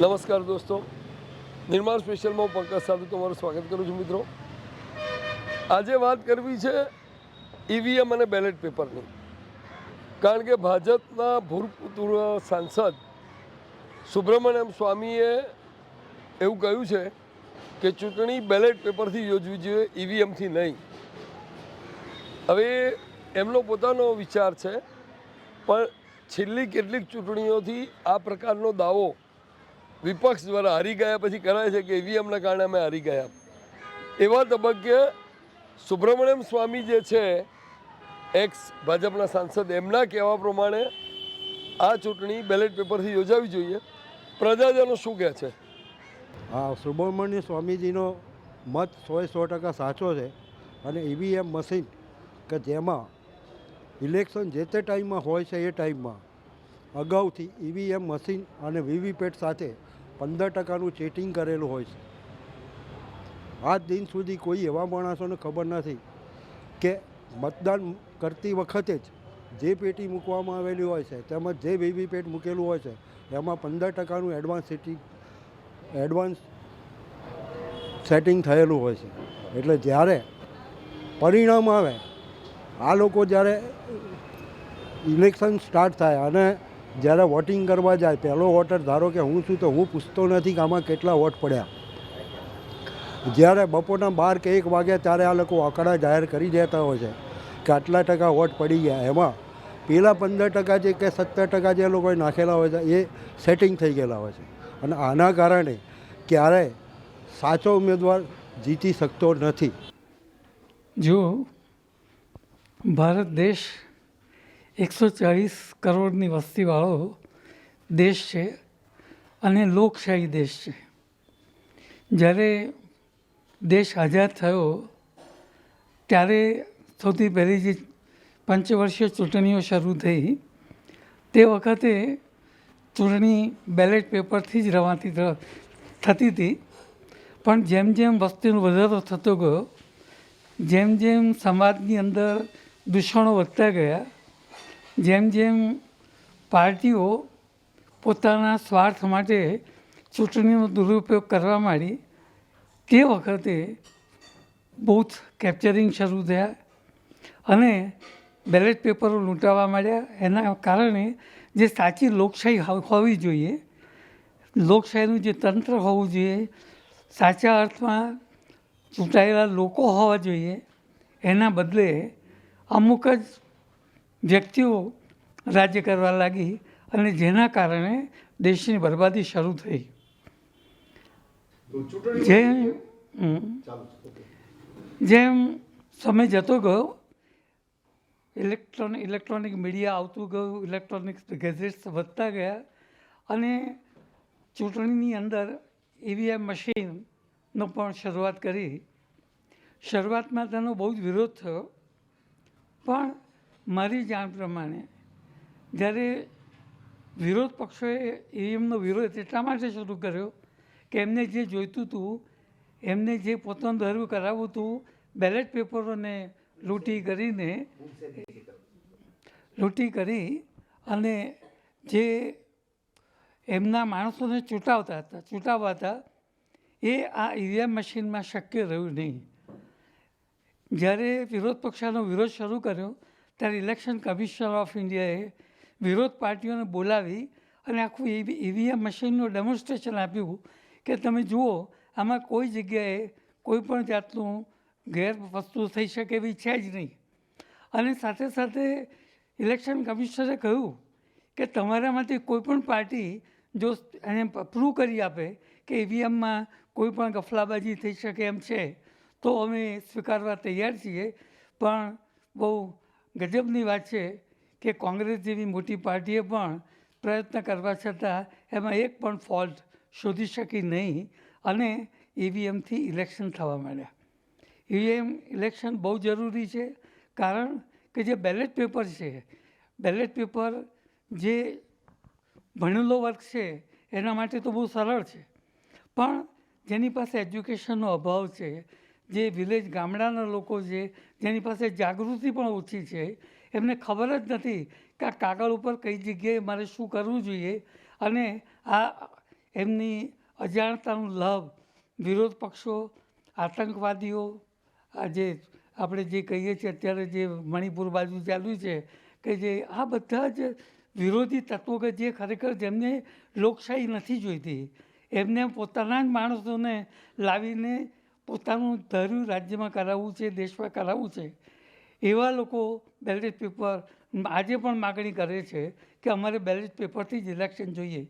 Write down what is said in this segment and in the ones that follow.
નમસ્કાર દોસ્તો. નિર્માણ સ્પેશિયલમાં હું પંકજ સાધુ તમારું સ્વાગત કરું છું મિત્રો. આજે વાત કરવી છે ઈવીએમ અને બેલેટ પેપરની. કારણ કે ભાજપના ભૂતપૂર્વ સાંસદ સુબ્રમણ્યમ સ્વામીએ એવું કહ્યું છે કે ચૂંટણી બેલેટ પેપરથી યોજવી જોઈએ, ઈવીએમથી નહીં. હવે એમનો પોતાનો વિચાર છે, પણ છેલ્લી કેટલીક ચૂંટણીઓથી આ પ્રકારનો દાવો વિપક્ષ દ્વારા હારી ગયા પછી કરાય છે કે ઈવીએમના કારણે અમે હારી ગયા. એવા તબક્કે સુબ્રમણ્યમ સ્વામી જે છે એક્સ ભાજપના સાંસદ, એમના કહેવા પ્રમાણે આ ચૂંટણી બેલેટ પેપરથી યોજાવી જોઈએ. પ્રજાજનો શું કહે છે? હા, સુબ્રમણ્ય સ્વામીજીનો મત સો સો ટકા સાચો છે અને ઈવીએમ મશીન કે જેમાં ઇલેક્શન જે તે ટાઈમમાં હોય છે એ ટાઈમમાં અગાઉથી ઈવીએમ મશીન અને વીવીપેટ સાથે પંદર ટકાનું ચેટિંગ કરેલું હોય છે. આજ દિન સુધી કોઈ એવા માણસોને ખબર નથી કે મતદાન કરતી વખતે જ જે પેટી મૂકવામાં આવેલી હોય છે, તેમજ જે વીવીપેટ મૂકેલું હોય છે, એમાં પંદર ટકાનું એડવાન્સ સેટિંગ એડવાન્સ સેટિંગ થયેલું હોય છે. એટલે જ્યારે પરિણામ આવે, આ લોકો જ્યારે ઇલેક્શન સ્ટાર્ટ થાય અને જ્યારે વોટિંગ કરવા જાય, પહેલો વોટર ધારો કે હું છું તો હું પૂછતો નથી કે આમાં કેટલા વોટ પડ્યા. જ્યારે બપોરના બાર કે એક વાગે ત્યારે આ લોકો આંકડા જાહેર કરી દેતા હોય છે કે આટલા ટકા વોટ પડી ગયા. એમાં પહેલાં પંદર ટકા જે કે સત્તર ટકા જે લોકોએ નાખેલા હોય છે, એ સેટિંગ થઈ ગયેલા હોય છે. અને આના કારણે ક્યારેય સાચો ઉમેદવાર જીતી શકતો નથી. જો ભારત દેશ એકસો ચાળીસ કરોડની વસ્તીવાળો દેશ છે અને લોકશાહી દેશ છે. જ્યારે દેશ આઝાદ થયો, ત્યારે સૌથી પહેલી જે પંચવર્ષીય ચૂંટણીઓ શરૂ થઈ, તે વખતે ચૂંટણી બેલેટ પેપરથી જ રવાતી થતી હતી. પણ જેમ જેમ વસ્તીનો વધારો થતો ગયો, જેમ જેમ સમાજની અંદર દૂષણો વધતા ગયા જેમ જેમ પાર્ટીઓ પોતાના સ્વાર્થ માટે ચૂંટણીનો દુરુપયોગ કરવા માંડી, તે વખતે બૂથ કેપ્ચરિંગ શરૂ થયા અને બેલેટ પેપરો લૂંટાવા માંડ્યા. એના કારણે જે સાચી લોકશાહી હોવી જોઈએ, લોકશાહીનું જે તંત્ર હોવું જોઈએ, સાચા અર્થમાં ચૂંટાયેલા લોકો હોવા જોઈએ, એના બદલે અમુક જ વ્યક્તિઓ રાજ્ય કરવા લાગી અને જેના કારણે દેશની બરબાદી શરૂ થઈ. જેમ. જેમ સમય જતો ગયો ઇલેક્ટ્રોનિક ઇલેક્ટ્રોનિક મીડિયા આવતું ગયું ઇલેક્ટ્રોનિક ગેજેટ્સ વધતા ગયા અને ચૂંટણીની અંદર ઈવીએમ મશીનનો પણ શરૂઆત કરી. શરૂઆતમાં તેનો બહુ જ વિરોધ થયો પણ મારી જાણ પ્રમાણે જ્યારે વિરોધ પક્ષોએ એમનો વિરોધ એટલા માટે શરૂ કર્યો કે એમને જે જોઈતું હતું એમને જે પોતાનું ધર્મ કરાવવું હતું બેલેટ પેપરોને લૂંટી કરીને લૂંટી કરી અને જે એમના માણસોને ચૂંટાવતા હતા, ચૂંટાવવા હતા, એ આ ઈવીએમ મશીનમાં શક્ય રહ્યું નહીં. જ્યારે વિરોધ પક્ષનો વિરોધ શરૂ કર્યો ત્યારે ઇલેક્શન કમિશનર ઓફ ઇન્ડિયાએ વિરોધ પાર્ટીઓને બોલાવી અને આખું ઈવીએમ મશીનનું ડેમોન્સ્ટ્રેશન આપ્યું કે તમે જુઓ, આમાં કોઈ જગ્યાએ કોઈ પણ જાતનું ગેર વસ્તુ થઈ શકે એવી છે જ નહીં. અને સાથે સાથે ઇલેક્શન કમિશનરે કહ્યું કે તમારામાંથી કોઈ પણ પાર્ટી જો એને પ્રૂવ કરી આપે કે ઈવીએમમાં કોઈ પણ ગફલાબાજી થઈ શકે એમ છે, તો અમે સ્વીકારવા તૈયાર છીએ. પણ બહુ ગજબની વાત છે કે કોંગ્રેસ જેવી મોટી પાર્ટીએ પણ પ્રયત્ન કરવા છતાં એમાં એક પણ ફોલ્ટ શોધી શકી નહીં અને ઈવીએમથી ઇલેક્શન થવા માંડ્યા. ઈવીએમ ઇલેક્શન બહુ જરૂરી છે કારણ કે જે બેલેટ પેપર છે બેલેટ પેપર જે ભણેલો વર્ગ છે એના માટે તો બહુ સરળ છે. પણ જેની પાસે એજ્યુકેશનનો અભાવ છે જે વિલેજ ગામડાના લોકો છે, જેની પાસે જાગૃતિ પણ ઓછી છે, એમને ખબર જ નથી કે આ કાગળ ઉપર કઈ જગ્યાએ મારે શું કરવું જોઈએ અને આ એમની અજાણતાનો લાભ, વિરોધ પક્ષો, આતંકવાદીઓ આજે આપણે જે કહીએ છીએ અત્યારે જે મણિપુર બાજુ ચાલ્યું છે કે જે આ બધા જ વિરોધી તત્વો કે જે ખરેખર જેમને લોકશાહી નથી જોઈતી, એમને પોતાના જ માણસોને લાવીને પોતાનું ધર્યું રાજ્યમાં કરાવવું છે, દેશમાં કરાવવું છે, એવા લોકો બેલેટ પેપર આજે પણ માગણી કરે છે કે અમારે બેલેટ પેપરથી જ ઇલેક્શન જોઈએ.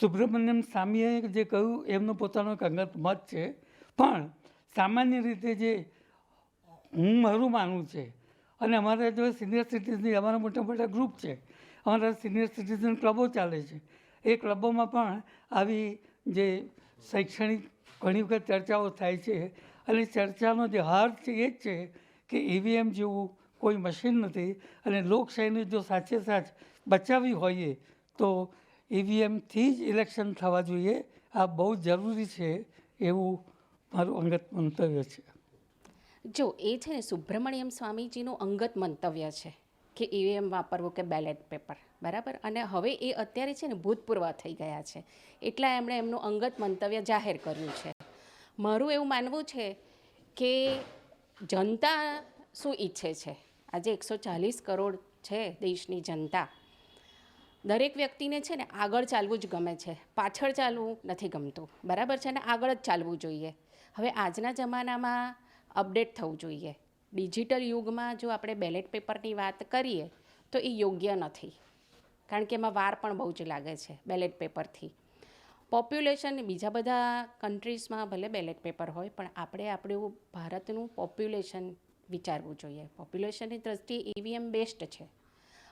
સુબ્રમણ્યમ સ્વામીએ જે કહ્યું, એમનો પોતાનો એક અંગત મત છે. પણ સામાન્ય રીતે જે હું મારું માનવું છે, અને અમારા જો સિનિયર સિટીઝન અમારા મોટા મોટા ગ્રુપ છે, અમારા સિનિયર સિટીઝન ક્લબો ચાલે છે. એ ક્લબોમાં પણ આવી જે શૈક્ષણિક ઘણી વખત ચર્ચાઓ થાય છે અને ચર્ચાનો જે હાર છે એ જ છે કે ઈવીએમ જેવું કોઈ મશીન નથી અને લોકશાહીને જો સાચે સાચ બચાવવી હોઈએ તો ઈવીએમથી જ ઇલેક્શન થવા જોઈએ. આ બહુ જરૂરી છે એવું મારું અંગત મંતવ્ય છે. જો એ છે ને સુબ્રમણ્યમ સ્વામીજીનું અંગત મંતવ્ય છે. કે ઈવીએમ વાપરવું કે બેલેટ પેપર, બરાબર? અને હવે એ અત્યારે છે ને ભૂતપૂર્વ થઈ ગયા છે. એટલા એમણે એમનું અંગત મંતવ્ય જાહેર કર્યું છે. મારું એવું માનવું છે કે જનતા શું ઈચ્છે છે? આજે એકસો ચાલીસ કરોડ છે દેશની જનતા. દરેક વ્યક્તિને છે ને આગળ ચાલવું જ ગમે છે. પાછળ ચાલવું નથી ગમતું. બરાબર છે ને? આગળ જ ચાલવું જોઈએ. હવે આજના જમાનામાં અપડેટ થવું જોઈએ. ડિજિટલ યુગમાં જો આપણે બેલેટ પેપરની વાત કરીએ, તો એ યોગ્ય નથી. કારણ કે એમાં વાર પણ બહુ જ લાગે છે બેલેટ પેપરથી. પોપ્યુલેશન બીજા બધા કન્ટ્રીઝમાં ભલે બેલેટ પેપર હોય, પણ આપણે આપણું ભારતનું પોપ્યુલેશન વિચારવું જોઈએ. પોપ્યુલેશનની દ્રષ્ટિએ ઈવીએમ બેસ્ટ છે.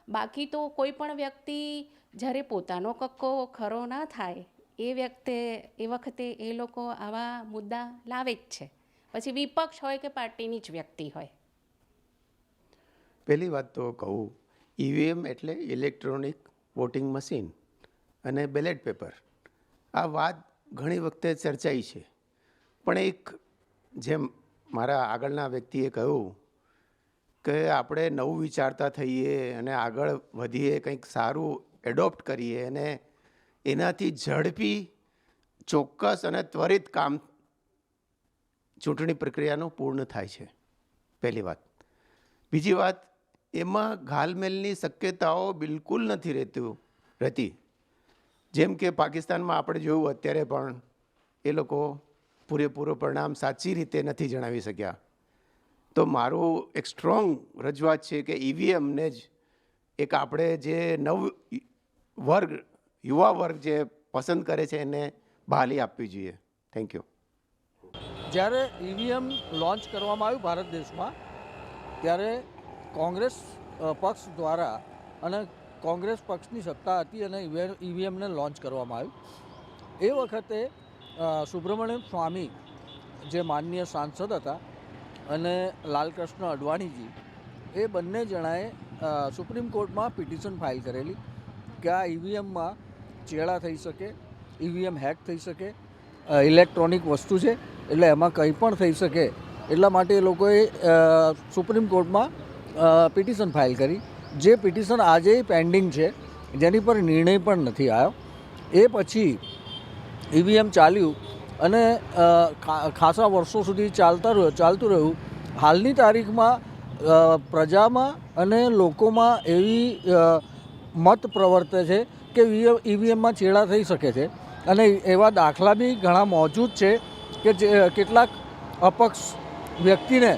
બાકી તો કોઈ પણ વ્યક્તિ જ્યારે પોતાનો કક્કો ખરો ના થાય, એ વ્યક્તિ, એ વખતે એ લોકો આવા મુદ્દા લાવે જ છે. પછી વિપક્ષ હોય કે પાર્ટીની જ વ્યક્તિ હોય. પહેલી વાત તો કહું, ઈવીએમ એટલે ઇલેક્ટ્રોનિક વોટિંગ મશીન અને બેલેટ પેપર. આ વાત ઘણી વખતે ચર્ચાઈ છે. પણ એક જેમ મારા આગળના વ્યક્તિએ કહ્યું કે આપણે નવું વિચારતા થઈએ અને આગળ વધીએ, કંઈક સારું એડોપ્ટ કરીએ અને એનાથી ઝડપી, ચોક્કસ અને ત્વરિત કામ ચૂંટણી પ્રક્રિયાનું પૂર્ણ થાય છે. પહેલી વાત. બીજી વાત, એમાં ઘાલમેલની શક્યતાઓ બિલકુલ નથી રહેતું, રહેતી. જેમ કે પાકિસ્તાનમાં આપણે જોયું અત્યારે પણ એ લોકો પૂરેપૂરું પરિણામ સાચી રીતે નથી જણાવી શક્યા. તો મારું એક સ્ટ્રોંગ રજૂઆત છે કે ઈવીએમને જ એક આપણે જે નવ વર્ગ, યુવા વર્ગ જે પસંદ કરે છે એને બહાલી આપવી જોઈએ. Thank you. જ્યારે ઈવીએમ લોન્ચ કરવામાં આવ્યું ભારત દેશમાં, ત્યારે કોંગ્રેસ પક્ષ દ્વારા અને કોંગ્રેસ પક્ષની સત્તા હતી અને ઈવીએમને લોન્ચ કરવામાં આવ્યું. એ વખતે સુબ્રમણ્યમ સ્વામી જે માનનીય સાંસદ હતા અને લાલકૃષ્ણ અડવાણીજી, એ બંને જણાએ સુપ્રીમ કોર્ટમાં પિટિશન ફાઇલ કરેલી કે આ ઈવીએમમાં ચેડા થઈ શકે, ઈવીએમ હેક થઈ શકે ઇલેક્ટ્રોનિક વસ્તુ છે એટલે એમાં કંઈ પણ થઈ શકે એટલા માટે એ લોકોએ સુપ્રીમ કોર્ટમાં પિટિશન ફાઇલ કરી. જે પિટિશન આજે પેન્ડિંગ છે, જેની પર નિર્ણય પણ નથી આવ્યો. એ પછી ઈવીએમ ચાલ્યું અને ખાસા વર્ષો સુધી ચાલતા રહ્યું, ચાલતું રહ્યું. હાલની તારીખમાં પ્રજામાં અને લોકોમાં એવી મત પ્રવર્તે છે કે ઈવીએમમાં ચેડા થઈ શકે છે. અને એવા દાખલા બી ઘણા મોજૂદ છે. કે જે કેટલાક અપક્ષ વ્યક્તિને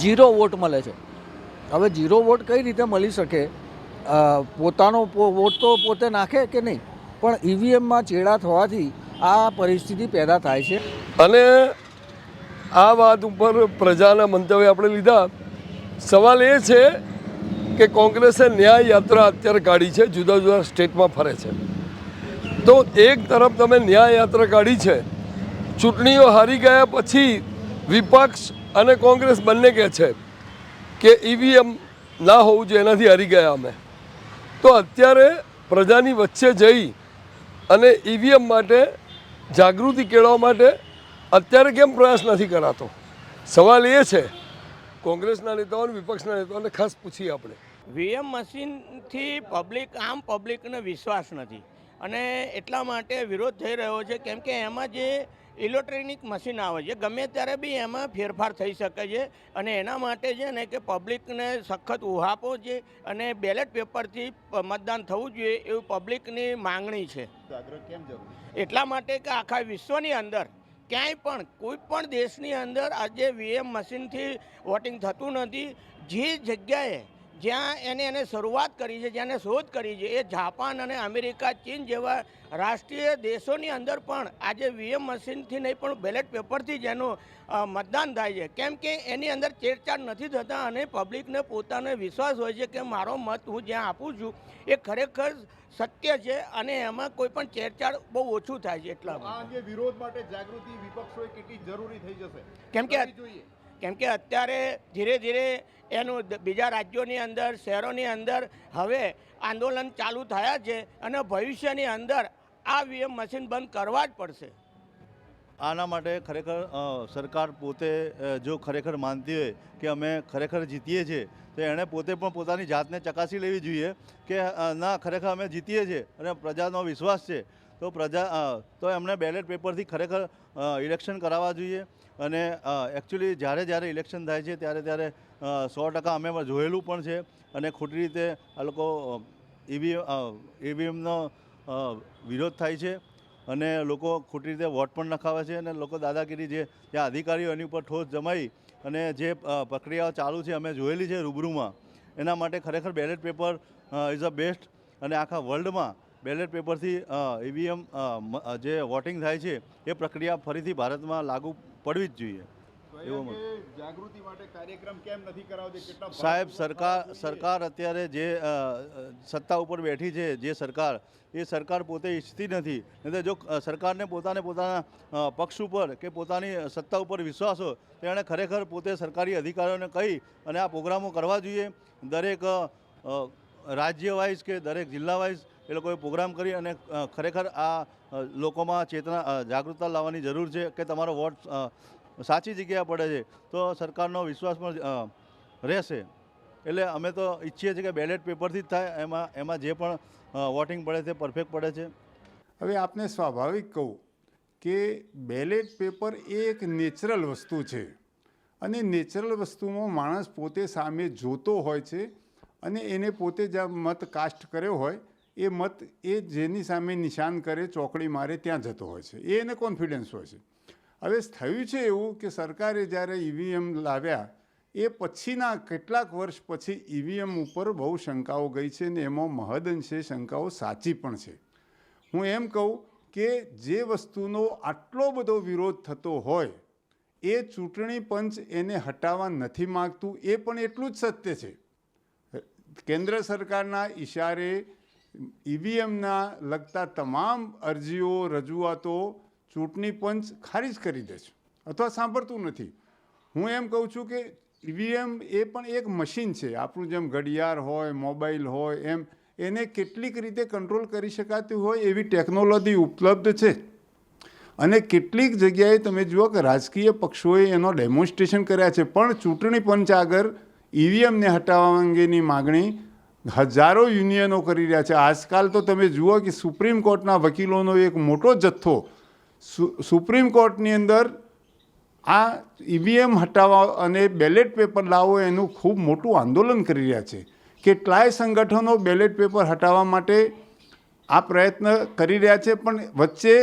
જીરો વોટ મળે છે. હવે જીરો વોટ કઈ રીતે મળી શકે? પોતાનો વોટ તો પોતે નાખે કે નહીં? પણ ઈવીએમમાં ચેડા થવાથી આ પરિસ્થિતિ પેદા થાય છે. અને આ વાત ઉપર પ્રજાના મંતવ્ય આપણે લીધા. સવાલ એ છે કે કોંગ્રેસે ન્યાય યાત્રા અત્યારે કાઢી છે, જુદા જુદા સ્ટેટમાં ફરે છે. તો એક તરફ તમે ન્યાય યાત્રા કાઢી છે ચૂંટણીઓ હારી ગયા પછી વિપક્ષ અને કોંગ્રેસ બંને કહે છે કે ઈવીએમ ના હોવું જોઈએ, એનાથી હારી ગયા અમે. તો અત્યારે પ્રજાની વચ્ચે જઈ અને ઈવીએમ માટે જાગૃતિ કેળવવા માટે અત્યારે કેમ પ્રયાસ નથી કરાતો? સવાલ એ છે, કોંગ્રેસના નેતાઓ અને વિપક્ષના નેતાઓને ખાસ પૂછીએ આપણે. વીએમ મશીનથી પબ્લિક, આમ પબ્લિકને વિશ્વાસ નથી. અને એટલા માટે વિરોધ થઈ રહ્યો છે, કેમ કે એમાં જે ઇલેક્ટ્રોનિક મશીન આવે છે. ગમે ત્યારે બી એમાં ફેરફાર થઈ શકે છે અને એના માટે છે ને કે પબ્લિકને સખત ઉહાપો છે અને બેલેટ પેપરથી મતદાન થવું જોઈએ એવું પબ્લિકની માંગણી છે. એટલા માટે કે આખા વિશ્વની અંદર ક્યાંય પણ કોઈ પણ દેશની અંદર આજે વીએમ મશીનથી વોટિંગ થતું નથી. જે જગ્યાએ જ્યાં એને એને શરૂઆત કરી છે જ્યાં શોધ કરી છે એ જાપાન અને અમેરિકા ચીન જેવા રાષ્ટ્રીય દેશોની અંદર પણ આજે વીએમ મશીનથી નહીં પણ બેલેટ પેપરથી જ એનું મતદાન થાય છે. કેમ કે એની અંદર છેડછાડ નથી થતા અને પબ્લિકને પોતાનો વિશ્વાસ હોય છે કે મારો મત હું જ્યાં આપું છું એ ખરેખર સત્ય છે અને એમાં કોઈ પણ છેડછાડ બહુ ઓછું થાય છે એટલા વિરોધ માટે જાગૃતિ વિપક્ષોએ કેટલી જરૂરી થઈ જશે? કેમ કે જોઈએ. કેમ કે અત્યારે ધીરે ધીરે એનું બીજા રાજ્યોની અંદર, શહેરોની અંદર હવે આંદોલન ચાલુ થયા છે અને ભવિષ્યની અંદર આ વીએમ મશીન બંધ કરવા જ પડશે. આના માટે ખરેખર સરકાર પોતે જો ખરેખર માનતી હોય કે અમે ખરેખર જીતીએ છીએ, તો એણે પોતે પણ પોતાની જાતને ચકાસી લેવી જોઈએ કે ના, ખરેખર અમે જીતીએ છીએ અને પ્રજાનો વિશ્વાસ છે, તો પ્રજા તો એમણે બેલેટ પેપરથી ખરેખર ઇલેક્શન કરાવવા જોઈએ. અને એકચ્યુઅલી જ્યારે જ્યારે ઇલેક્શન થાય છે ત્યારે ત્યારે સો ટકા અમે જોયેલું પણ છે અને ખોટી રીતે આ લોકો ઈવીએમ ઈવીએમનો વિરોધ થાય છે અને લોકો ખોટી રીતે વોટ પણ નખાવે છે અને લોકો દાદાગીરી જે ત્યાં અધિકારીઓ એની ઉપર ઠોસ જમાઈ અને જે પ્રક્રિયાઓ ચાલુ છે અમે જોયેલી છે રૂબરૂમાં, એના માટે ખરેખર ballot paper is a best અને આખા વર્લ્ડમાં બેલેટ પેપરથી ઈવીએમ જે વોટિંગ થાય છે એ પ્રક્રિયા ફરીથી ભારતમાં લાગુ પડવી જ જોઈએ. એવું જાગૃતિ માટે કાર્યક્રમ કેમ નથી કરાવતી? કેટલા સાહેબ સરકાર સરકાર અત્યારે જે સત્તા ઉપર બેઠી છે જે સરકાર એ સરકાર પોતે ઈચ્છતી નથી. નહીં જો સરકારને પોતાને પોતાના પક્ષ ઉપર કે પોતાની સત્તા ઉપર વિશ્વાસ હોય તો એણે ખરેખર પોતે સરકારી અધિકારીઓને કહી અને આ પ્રોગ્રામો કરવા જોઈએ. દરેક રાજ્ય વાઇઝ કે દરેક જિલ્લા વાઇઝ એ લોકોએ પ્રોગ્રામ કરી અને ખરેખર આ લોકોમાં ચેતના જાગૃતતા લાવવાની જરૂર છે કે તમારો વોટ સાચી જગ્યાએ પડે છે. તો સરકારનો વિશ્વાસ પણ રહેશે. એટલે અમે તો ઈચ્છીએ છીએ કે બેલેટ પેપરથી જ થાય, એમાં એમાં જે પણ વોટિંગ પડે છે પરફેક્ટ પડે છે. હવે આપને સ્વાભાવિક કહું કે બેલેટ પેપર એ એક નેચરલ વસ્તુ છે. અને નેચરલ વસ્તુમાં માણસ પોતે સામે જોતો હોય છે અને એને પોતે જ્યાં મત કાસ્ટ કર્યો હોય એ મત એ જેની સામે નિશાન કરે, ચોકડી મારે ત્યાં જતો હોય છે. એ એને કોન્ફિડન્સ હોય છે. હવે થયું છે એવું કે સરકારે જ્યારે ઈવીએમ લાવ્યા, એ પછીના કેટલાક વર્ષ પછી ઈવીએમ ઉપર બહુ શંકાઓ ગઈ છે ને એમાં મહદઅંશે શંકાઓ સાચી પણ છે. હું એમ કહું કે જે વસ્તુનો આટલો બધો વિરોધ થતો હોય, એ ચૂંટણી પંચ એને હટાવવા નથી માગતું, એ પણ એટલું જ સત્ય છે. કેન્દ્ર સરકારના ઈશારે ઈવીએમના લગતા તમામ અરજીઓ, રજૂઆતો ચૂંટણી પંચ ખારિજ કરી દે છે. અથવા સાંભળતું નથી. હું એમ કહું છું કે ઈવીએમ એ પણ એક મશીન છે. આપણું જેમ ઘડિયાળ હોય, મોબાઈલ હોય, એમ એને કેટલીક રીતે કંટ્રોલ કરી શકાતી હોય એવી ટેકનોલોજી ઉપલબ્ધ છે. અને કેટલીક જગ્યાએ તમે જુઓ કે રાજકીય પક્ષોએ એનો ડેમોન્સ્ટ્રેશન કર્યા છે. પણ ચૂંટણી પંચ આગળ ઈવીએમને હટાવવા અંગેની માગણી હજારો યુનિયનો કરી રહ્યા છે. આજકાલ તો તમે જુઓ કે સુપ્રીમ કોર્ટના વકીલોનો એક મોટો જથ્થો સુપ્રીમ કોર્ટની અંદર આ ઈવીએમ હટાવવા અને બેલેટ પેપર લાવો એનું ખૂબ મોટું આંદોલન કરી રહ્યા છે. કેટલાય સંગઠનો બેલેટ પેપર હટાવવા માટે આ પ્રયત્ન કરી રહ્યા છે, પણ વચ્ચે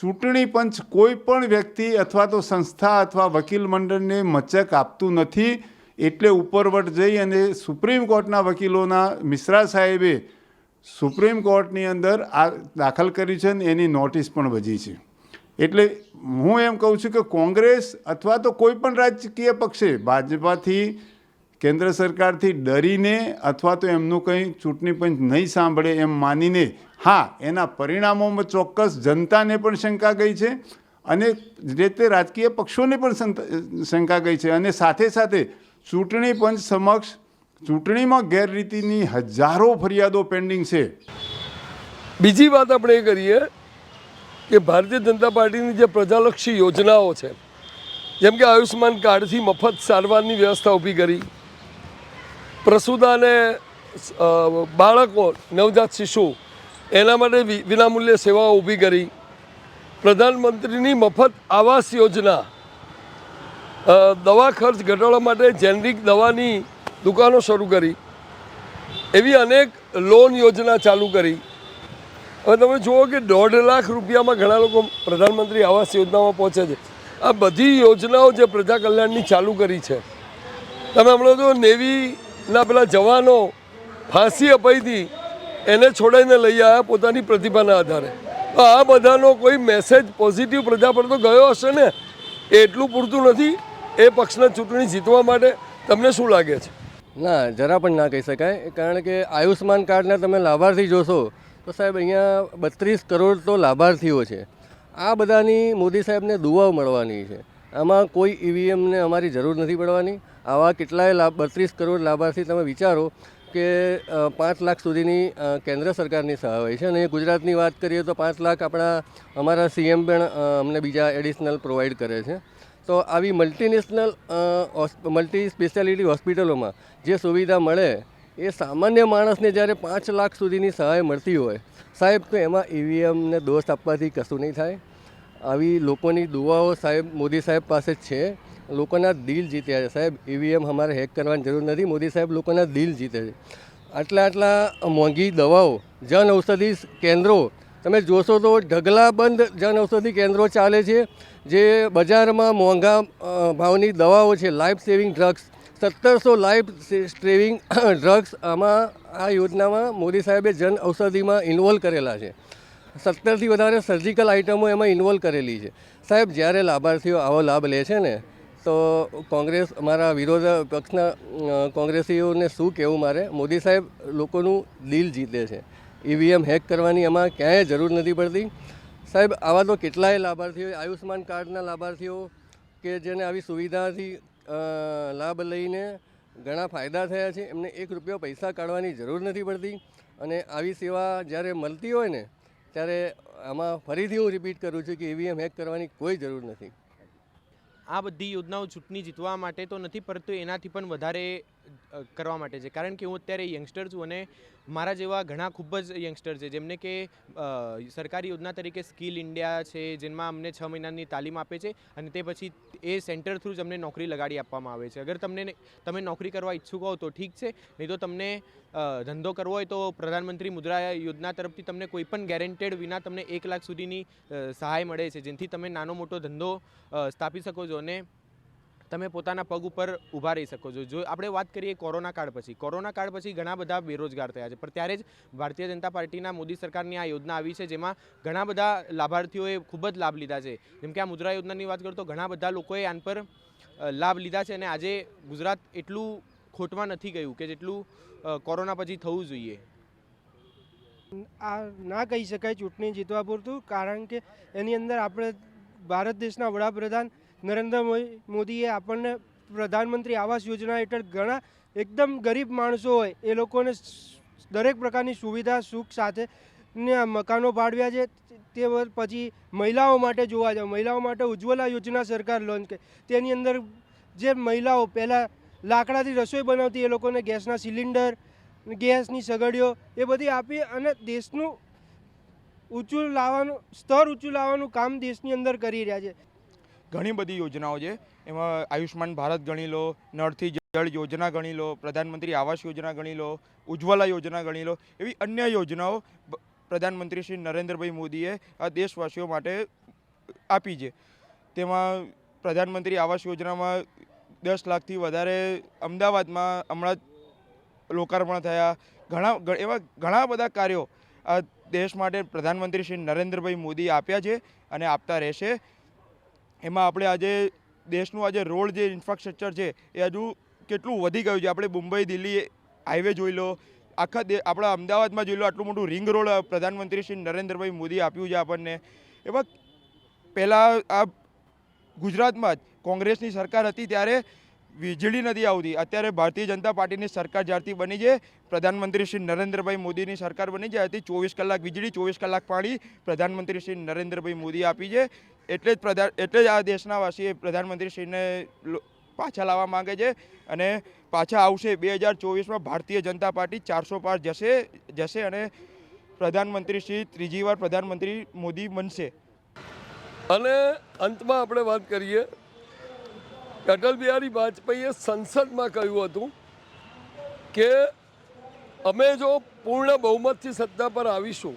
ચૂંટણી પંચ કોઈ પણ વ્યક્તિ અથવા તો સંસ્થા અથવા વકીલ મંડળને મચક આપતું નથી. એટલે ઉપરવટ જઈ અને સુપ્રીમ કોર્ટના વકીલોના મિશ્રા સાહેબે સુપ્રીમ કોર્ટની અંદર આ દાખલ કરી છે ને એની નોટિસ પણ વધી છે. એટલે હું એમ કહું છું કે કોંગ્રેસ અથવા તો કોઈ પણ રાજકીય પક્ષે ભાજપાથી, કેન્દ્ર સરકારથી ડરીને અથવા તો એમનું કંઈ ચૂંટણી પંચ નહીં સાંભળે એમ માનીને, હા, એના પરિણામોમાં ચોક્કસ જનતાને પણ શંકા ગઈ છે અને જે તે રાજકીય પક્ષોને પણ શંકા ગઈ છે અને સાથે સાથે ચૂંટણી પંચ સમક્ષ ચૂંટણીમાં ગેરરીતિની હજારો ફરિયાદો પેન્ડિંગ છે. બીજી વાત આપણે એ કરીએ કે ભારતીય જનતા પાર્ટીની જે પ્રજાલક્ષી યોજનાઓ છે, જેમ કે આયુષ્યમાન કાર્ડથી મફત સારવારની વ્યવસ્થા ઊભી કરી પ્રસૂતાને બાળકો, નવજાત શિશુ, એના માટે વિનામૂલ્યે સેવાઓ ઊભી કરી, પ્રધાનમંત્રીની મફત આવાસ યોજના દવા ખર્ચ ઘટાડવા માટે જેનરિક દવાની દુકાનો શરૂ કરી. એવી અનેક લોન યોજના ચાલુ કરી. હવે તમે જુઓ કે દોઢ લાખ રૂપિયામાં ઘણા લોકો પ્રધાનમંત્રી આવાસ યોજનામાં પહોંચે છે. આ બધી યોજનાઓ જે પ્રજા કલ્યાણની ચાલુ કરી છે. તમે હમણાં જો નેવીના પેલા જવાનો ફાંસી અપાઈ હતી એને છોડાઈને લઈ આવ્યા પોતાની પ્રતિભાના આધારે. તો આ બધાનો કોઈ મેસેજ પોઝિટિવ પ્રજા પર તો ગયો હશે ને? એટલું પૂરતું નથી. એ પક્ષના ચૂંટણી જીતવા માટે તમને શું લાગે છે? ના, જરા પણ ના કહી શકાય. કારણ કે આયુષ્માન કાર્ડના તમે લાભાર્થી જોશો, તો સાહેબ અહીંયા બત્રીસ કરોડ તો લાભાર્થીઓ છે. આ બધાની મોદી સાહેબને દુવાઓ મળવાની છે. આમાં કોઈ ઈવીએમને અમારી જરૂર નથી પડવાની. આવા કેટલાય લાભ, બત્રીસ કરોડ લાભાર્થી તમે વિચારો કે પાંચ લાખ સુધીની કેન્દ્ર સરકારની સહાય છે. અને ગુજરાતની વાત કરીએ તો પાંચ લાખ આપણા અમારા સીએમ પણ અમને બીજા એડિશનલ પ્રોવાઈડ કરે છે. તો આવી મલ્ટીનેશનલ મલ્ટી સ્પેશિયાલિટી હોસ્પિટલોમાં જે સુવિધા મળે, એ સામાન્ય માણસને જ્યારે પાંચ લાખ સુધીની સહાય મળતી હોય, સાહેબ, તો એમાં ઈવીએમને દોષ આપવાથી કશું નહીં થાય. આવી લોકોની દુવાઓ સાહેબ, મોદી સાહેબ પાસે જ છે. લોકોના દિલ જીત્યા છે. સાહેબ ઈવીએમ અમારે હેક કરવાની જરૂર નથી. મોદી સાહેબ લોકોના દિલ જીતે છે. આટલા આટલા મોંઘી દવાઓ, જન ઔષધિ કેન્દ્રો, તમે જોશો તો ઢગલાબંધ જન ઔષધિ કેન્દ્રો ચાલે છે. જે બજારમાં મોંઘા ભાવની દવાઓ છે લાઈફ સેવિંગ ડ્રગ્સ સત્તરસો લાઈફ સેવિંગ ડ્રગ્સ આમાં આ યોજનામાં મોદી સાહેબે જન ઔષધિમાં ઇન્વોલ્વ કરેલા છે. સત્તરથી વધારે સર્જિકલ આઇટમો એમાં ઇન્વોલ્વ કરેલી છે. સાહેબ, જ્યારે લાભાર્થીઓ આવો લાભ લે છે ને, તો કોંગ્રેસ અમારા વિરોધ પક્ષના કોંગ્રેસીઓને શું કહેવું મારે? મોદી સાહેબ લોકોનું દિલ જીતે છે. ઈવીએમ હેક કરવાની એમાં ક્યાંય જરૂર નથી પડતી. સાહેબ આવા તો કેટલાય લાભાર્થીઓ આયુષ્માન કાર્ડના લાભાર્થીઓ કે જેને આવી સુવિધાથી લાભ લઈને ઘણા ફાયદા થયા છે, એમને એક રૂપિયો પૈસા કાઢવાની જરૂર નથી પડતી અને આવી સેવા જ્યારે મળતી હોય ને, ત્યારે આમાં ફરીથી હું રિપીટ કરું છું કે ઈવીએમ હેક કરવાની કોઈ જરૂર નથી. આ બધી યોજનાઓ ચૂંટણી જીતવા માટે તો નથી, પરંતુ એનાથી પણ વધારે કરવા માટે છે. કારણ કે હું અત્યારે યંગસ્ટર છું અને મારા જેવા ઘણા ખૂબ જ યંગસ્ટર છે, જેમને કે સરકારી યોજના તરીકે સ્કિલ ઇન્ડિયા છે, જેમાં અમને છ મહિનાની તાલીમ આપે છે અને તે પછી એ સેન્ટર થ્રુ જ અમને નોકરી લગાડી આપવામાં આવે છે. અગર તમને તમે નોકરી કરવા ઈચ્છુક હો તો ઠીક છે, નહીં તો તમને ધંધો કરવો હોય તો પ્રધાનમંત્રી મુદ્રા યોજના તરફથી તમને કોઈપણ ગેરેન્ટેડ વિના તમને એક લાખ સુધીની સહાય મળે છે જેથી તમે નાનો મોટો ધંધો સ્થાપી શકો છો અને તમે પોતાના પગ ઉપર ઊભા રહી શકો છો. જો આપણે વાત કરીએ કોરોના કાળ પછી, કોરોના કાળ પછી ઘણા બધા બેરોજગાર થયા છે. પણ ત્યારે જ ભારતીય જનતા પાર્ટીના મોદી સરકારની આ યોજના આવી છે, જેમાં ઘણા બધા લાભાર્થીઓએ ખૂબ જ લાભ લીધા છે. જેમ કે આ મુદ્રા યોજનાની વાત કરું તો ઘણા બધા લોકોએ આન પર લાભ લીધા છે અને આજે ગુજરાત એટલું ખોટમાં નથી ગયું કે જેટલું કોરોના પછી થવું જોઈએ. આ ના કહી શકાય ચૂંટણી જીતવા પૂરતું, કારણ કે એની અંદર આપણે ભારત દેશના વડાપ્રધાન નરેન્દ્ર મોદી- મોદીએ આપણને પ્રધાનમંત્રી આવાસ યોજના હેઠળ ઘણા એકદમ ગરીબ માણસો હોય, એ લોકોને દરેક પ્રકારની સુવિધા, સુખ સાથે ને મકાનો ભાડવ્યા છે. તે પછી મહિલાઓ માટે જોવા જાવ, મહિલાઓ માટે ઉજ્જવલા યોજના સરકાર લોન્ચ કરી તેની અંદર જે મહિલાઓ પહેલાં લાકડાથી રસોઈ બનાવતી, એ લોકોને ગેસના સિલિન્ડર, ગેસની સગડીઓ, એ બધી આપી અને દેશનું ઊંચું લાવવાનું, સ્તર ઊંચું લાવવાનું કામ દેશની અંદર કરી રહ્યા છે. ઘણી બધી યોજનાઓ છે. એમાં આયુષ્માન ભારત ગણી લો, નળથી જળ યોજના ગણી લો, પ્રધાનમંત્રી આવાસ યોજના ગણી લો, ઉજ્જવલા યોજના ગણી લો, એવી અન્ય યોજનાઓ પ્રધાનમંત્રી શ્રી નરેન્દ્રભાઈ મોદીએ આ દેશવાસીઓ માટે આપી છે. તેમાં પ્રધાનમંત્રી આવાસ યોજનામાં દસ લાખથી વધારે અમદાવાદમાં હમણાં લોકાર્પણ થયા. ઘણા એવા ઘણા બધા કાર્યો આ દેશ માટે પ્રધાનમંત્રી શ્રી નરેન્દ્રભાઈ મોદી આપ્યા છે અને આપતા રહેશે. એમાં આપણે આજે દેશનું આજે રોડ જે ઇન્ફ્રાસ્ટ્રક્ચર છે, એ હજુ કેટલું વધી ગયું છે. આપણે મુંબઈ, દિલ્હી હાઈવે જોઈ લો. આખા આપણા અમદાવાદમાં જોઈ લો, આટલું મોટું રિંગ રોડ પ્રધાનમંત્રી શ્રી નરેન્દ્રભાઈ મોદી આપ્યું છે આપણને. એમાં પહેલાં આ ગુજરાતમાં જ કોંગ્રેસની સરકાર હતી ત્યારે વીજળી નથી આવતી. અત્યારે ભારતીય જનતા પાર્ટીની સરકાર જ્યારથી બની છે, પ્રધાનમંત્રી શ્રી નરેન્દ્રભાઈ મોદીની સરકાર બની છે. ત્યારથી ચોવીસ કલાક વીજળી, ચોવીસ કલાક પાણી પ્રધાનમંત્રી શ્રી નરેન્દ્રભાઈ મોદી આપી છે. એટલે જ પ્રધાન એટલે જ આ દેશના વાસીએ પ્રધાનમંત્રી શ્રીને પાછા લાવવા માંગે છે અને પાછા આવશે. બે હજાર ચોવીસમાં ભારતીય જનતા પાર્ટી ચારસો પાર જશે જશે અને પ્રધાનમંત્રી શ્રી ત્રીજી વાર પ્રધાનમંત્રી મોદી બનશે. અને અંતમાં આપણે વાત કરીએ. અટલ બિહારી વાજપેયીએ સંસદમાં કહ્યું હતું કે અમે જો પૂર્ણ બહુમતથી સત્તા પર આવીશું,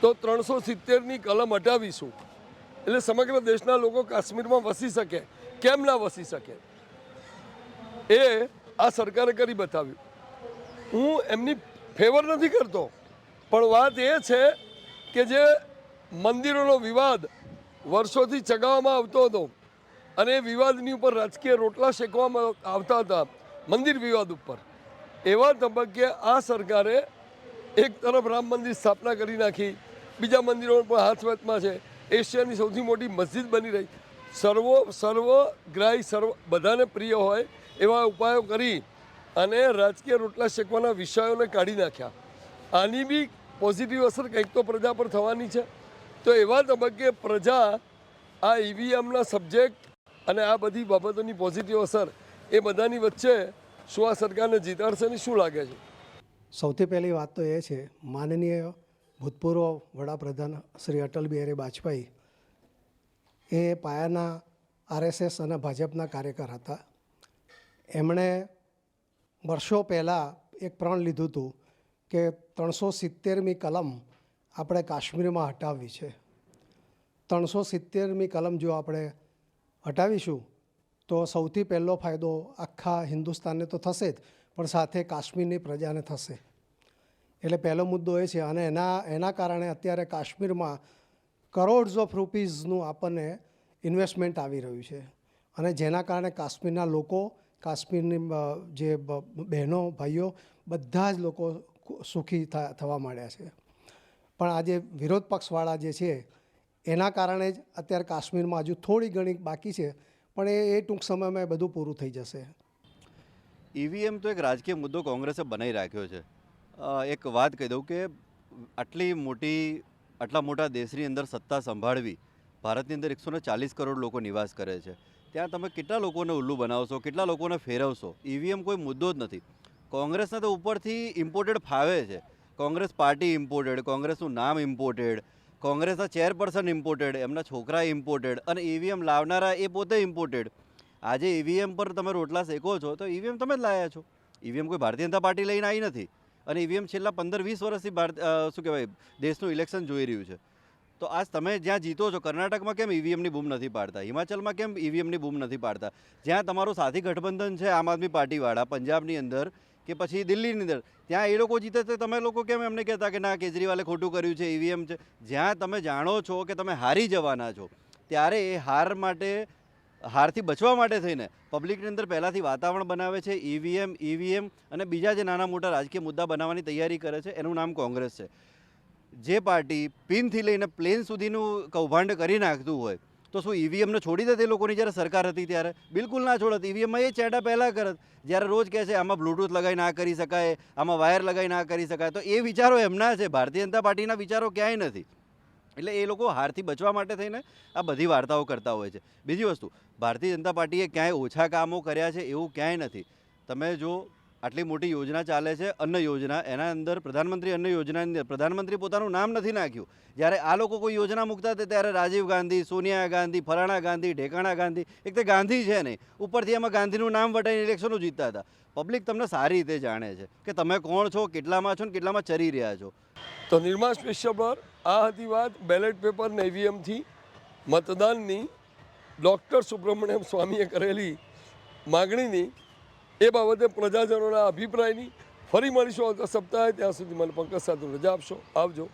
તો ત્રણસો સિત્તેરની કલમ હટાવીશું. એટલે સમગ્ર દેશના લોકો કાશ્મીરમાં વસી શકે. કેમ ના વસી શકે? એ આ સરકારે કરી બતાવ્યું. હું એમની ફેવર નથી કરતો. પણ વાત એ છે કે જે મંદિરોનો વિવાદ વર્ષોથી ચગાવવામાં આવતો હતો અને એ વિવાદની ઉપર રાજકીય રોટલા શેકવામાં આવતા હતા મંદિર વિવાદ ઉપર. એવા તબક્કે આ સરકારે એક તરફ રામ મંદિર સ્થાપના કરી નાખી, બીજા મંદિરો પણ હાથવતમાં છે. એશિયાની સૌથી મોટી મસ્જિદ બની રહી. સર્વો સર્વગ્રાહી સર્વ, બધાને પ્રિય હોય એવા ઉપાયો કરી અને રાજકીય રોટલા શેકવાના વિષયોને કાઢી નાખ્યા. આની બી પોઝિટિવ અસર કંઈક તો પ્રજા પર થવાની છે. તો એવા તબક્કે પ્રજા આ ઈવીએમના સબ્જેક્ટ અને આ બધી બાબતોની પોઝિટિવ અસર એ બધાની વચ્ચે શું આ સરકારને જીતાડશે ને શું લાગે છે? સૌથી પહેલી વાત તો એ છે, માનનીય ભૂતપૂર્વ વડાપ્રધાન શ્રી અટલ બિહારી વાજપેયી એ પાયાના આરએસએસ અને ભાજપના કાર્યકર હતા. એમણે વર્ષો પહેલાં એક પ્રણ લીધું હતું કે ત્રણસો સિત્તેરમી કલમ આપણે કાશ્મીરમાં હટાવવી છે. ત્રણસો સિત્તેરમી કલમ જો આપણે હટાવીશું, તો સૌથી પહેલો ફાયદો આખા હિન્દુસ્તાનને તો થશે જ, પણ સાથે કાશ્મીરની પ્રજાને થશે. એટલે પહેલો મુદ્દો એ છે અને એના એના કારણે અત્યારે કાશ્મીરમાં કરોડ્સ ઓફ રૂપીઝનું આપણને ઇન્વેસ્ટમેન્ટ આવી રહ્યું છે. અને જેના કારણે કાશ્મીરના લોકો, કાશ્મીરની જે બહેનો, ભાઈઓ બધા જ લોકો સુખી થવા માંડ્યા છે. પણ આજે વિરોધ પક્ષવાળા જે છે, એના કારણે જ અત્યારે કાશ્મીરમાં હજુ થોડી ઘણી બાકી છે, પણ એ એ ટૂંક સમયમાં એ બધું પૂરું થઈ જશે. ઈવીએમ તો એક રાજકીય મુદ્દો કોંગ્રેસે બનાવી રાખ્યો છે. એક વાત કહી દઉં કે આટલી મોટી, આટલા મોટા દેશની અંદર સત્તા સંભાળવી ભારતની અંદર એકસો ચાલીસ કરોડ લોકો નિવાસ કરે છે. ત્યાં તમે કેટલા લોકોને ઉલ્લુ બનાવશો, કેટલા લોકોને ફેરવશો ઈવીએમ કોઈ મુદ્દો જ નથી. કોંગ્રેસને તો ઉપરથી ઇમ્પોર્ટેડ ફાવે છે. કોંગ્રેસ પાર્ટી ઇમ્પોર્ટેડ કોંગ્રેસનું નામ ઇમ્પોર્ટેડ કોંગ્રેસના ચેરપર્સન ઇમ્પોર્ટેડ એમના છોકરા ઇમ્પોર્ટેડ અને ઈવીએમ લાવનારા એ પોતે ઇમ્પોર્ટેડ આજે ઈવીએમ પર તમે રોટલા શેકો છો તો ઈવીએમ તમે જ લાયા છો. ઈવીએમ કોઈ ભારતીય જનતા પાર્ટી લઈને આવી નથી. અને ઈવીએમ છેલ્લા પંદર વીસ વર્ષથી ભારત શું કહેવાય, દેશનું ઇલેક્શન જોઈ રહ્યું છે. તો આજ તમે જ્યાં જીતો છો, કર્ણાટકમાં કેમ ઈવીએમની બૂમ નથી પાડતા? હિમાચલમાં કેમ ઈવીએમની બૂમ નથી પાડતા? જ્યાં તમારું સાથી ગઠબંધન છે, આમ આદમી પાર્ટીવાળા, પંજાબની અંદર કે પછી દિલ્હીની અંદર, ત્યાં એ લોકો જીતે છે, તમે લોકો કેમ એમને કહેતા કે ના, કેજરીવાલે ખોટું કર્યું છે, ઈવીએમ છે? જ્યાં તમે જાણો છો કે તમે હારી જવાના છો, ત્યારે એ હાર માટે હારથી બચવા માટે થઈને પબ્લિકની અંદર પહેલાંથી વાતાવરણ બનાવે છે, ઈવીએમ ઈવીએમ અને બીજા જે નાના મોટા રાજકીય મુદ્દા બનાવવાની તૈયારી કરે છે, એનું નામ કોંગ્રેસ છે. જે પાર્ટી પિનથી લઈને પ્લેન સુધીનું કૌભાંડ કરી નાખતું હોય, તો શું ઈવીએમને છોડી દે તે લોકોની જ્યારે સરકાર હતી ત્યારે? બિલકુલ ના છોડત. ઈવીએમમાં એ ચેડા પહેલાં કરત. જ્યારે રોજ કહે છે, આમાં બ્લૂટૂથ લગાવી ના કરી શકાય, આમાં વાયર લગાવી ના કરી શકાય. તો એ વિચારો એમના છે. ભારતીય જનતા પાર્ટીના વિચારો ક્યાંય નથી. એટલે એ લોકો હારથી બચવા માટે થઈને આ બધી વાર્તાઓ કરતા હોય છે. બીજી વસ્તુ, ભારતીય જનતા પાર્ટીએ ક્યાંય ઓછા કામો કર્યા છે એવું ક્યાંય નથી. તમે જો આટલી મોટી યોજના ચાલે છે અન્ન યોજના, એના અંદર પ્રધાનમંત્રી અન્ન યોજનાની અંદર પ્રધાનમંત્રી પોતાનું નામ નથી નાખ્યું. જ્યારે આ લોકો કોઈ યોજના મૂકતા હતા ત્યારે રાજીવ ગાંધી, સોનિયા ગાંધી, ફલાણા ગાંધી, ઢેકાણા ગાંધી, એક તો ગાંધી છે નહીં. ઉપરથી એમાં ગાંધીનું નામ વટાઈને ઇલેક્શનો જીતતા હતા. પબ્લિક તમને સારી રીતે જાણે છે કે તમે કોણ છો, કેટલામાં છો ને કેટલામાં ચરી રહ્યા છો. તો નિર્માણ સ્પેશિયલ પર આ હતી વાત બેલેટ પેપર ને ઈવીએમથી મતદાનની ડૉક્ટર સુબ્રમણ્યમ સ્વામીએ કરેલી માગણીની, એ બાબતે પ્રજાજનોના અભિપ્રાયની ફરી મળીશું આવતા સપ્તાહે. ત્યાં સુધી મને પંકજ સાધુ રજા આપશો. આવજો.